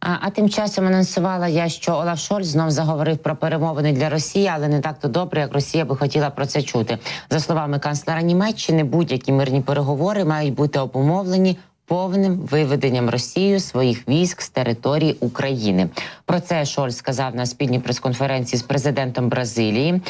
А, а тим часом анонсувала я, що Олаф Шольц знов заговорив про перемовини для Росії, але не так то добре, як Росія би хотіла про це чути. За словами канцлера Німеччини, будь-які мирні переговори мають бути обумовлені. Повним виведенням Росією своїх військ з території України про це Шольц сказав на спільній прес-конференції з президентом Бразилії.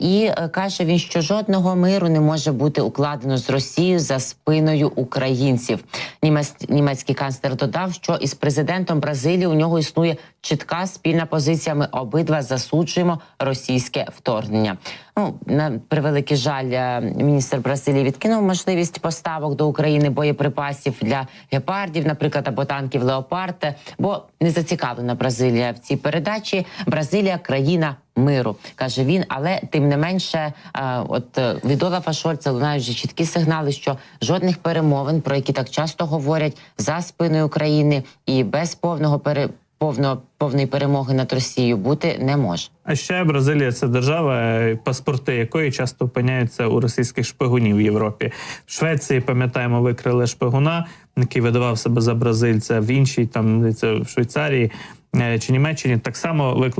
І е, каже він, що жодного миру не може бути укладено з Росією за спиною українців. Німець- німецький канцлер додав, що із президентом Бразилії у нього існує чітка спільна позиція. Ми обидва засуджуємо російське вторгнення. Ну на превеликий жаль, е, міністр Бразилії відкинув можливість поставок до України боєприпасів для гепардів, наприклад, або танків Леопард, бо не зацікавлена Бразилія в цій передачі. Бразилія країна. Миру каже він, але тим не менше, е, от е, від Олафа Шольца лунають вже чіткі сигнали, що жодних перемовин, про які так часто говорять, за спиною України і без повного пере повного повної перемоги над Росією бути не може. А ще Бразилія це держава, е, паспорти якої часто опиняються у російських шпигунів в Європі. В Швеції пам'ятаємо, викрили шпигуна, який видавав себе за бразильця. В іншій там це в Швейцарії. Е, Чи Німеччині так само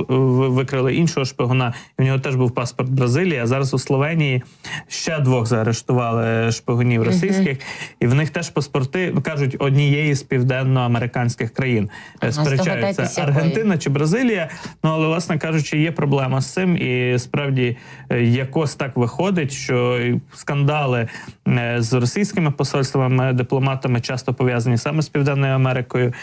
викрили іншого шпигуна, і в нього теж був паспорт Бразилії. А зараз у Словенії ще двох заарештували шпигунів російських, і в них теж паспорти кажуть однієї з південноамериканських країн. Е, Сперечаються. Аргентина чи Бразилія. Ну але власне кажучи, є проблема з цим, і справді е, якось так виходить, що скандали з російськими посольствами, дипломатами часто пов'язані саме з Південною Америкою.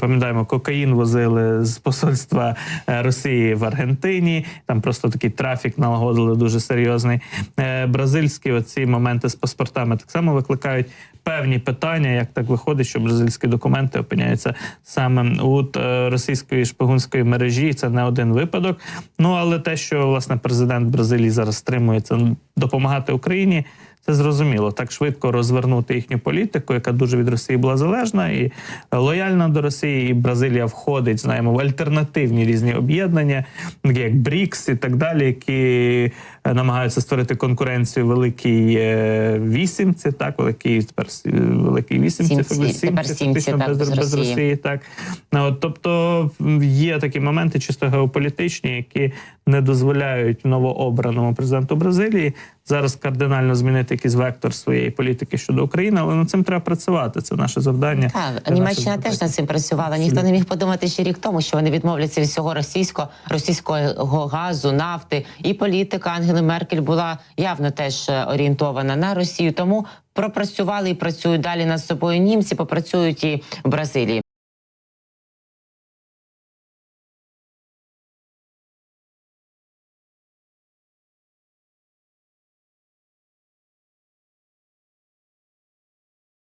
Пам'ятаємо, кокаїн возили з посольства е, Росії в Аргентині. Там просто такий трафік налагодили дуже серйозний. Е, Бразильські оці моменти з паспортами так само викликають. Певні питання, як так виходить, що бразильські документи опиняються саме у е, російської шпигунської мережі. Це не один випадок. Ну але те, що власне президент Бразилії зараз стримується допомагати Україні, це зрозуміло. Так швидко розвернути їхню політику, яка дуже від Росії була залежна і лояльна до Росії. І Бразилія входить, знаємо, в альтернативні різні об'єднання, як БРІКС і так далі, які намагаються створити конкуренцію великій е, вісімці, так великій тепер великій вісімці, Сімці, тепер сімці, так, без, без без Росії. Росії. Так Ну, от, тобто є такі моменти чисто геополітичні, які не дозволяють новообраному президенту Бразилії зараз кардинально змінити якийсь вектор своєї політики щодо України, але над цим треба працювати. Це наше завдання. Так, Німеччина теж над цим працювала. Ніхто не міг подумати ще рік тому, що вони відмовляться від всього російського російського газу, нафти. І політика Ангели Меркель була явно теж е, орієнтована на Росію. Тому пропрацювали і працюють далі над собою. Німці попрацюють і в Бразилії.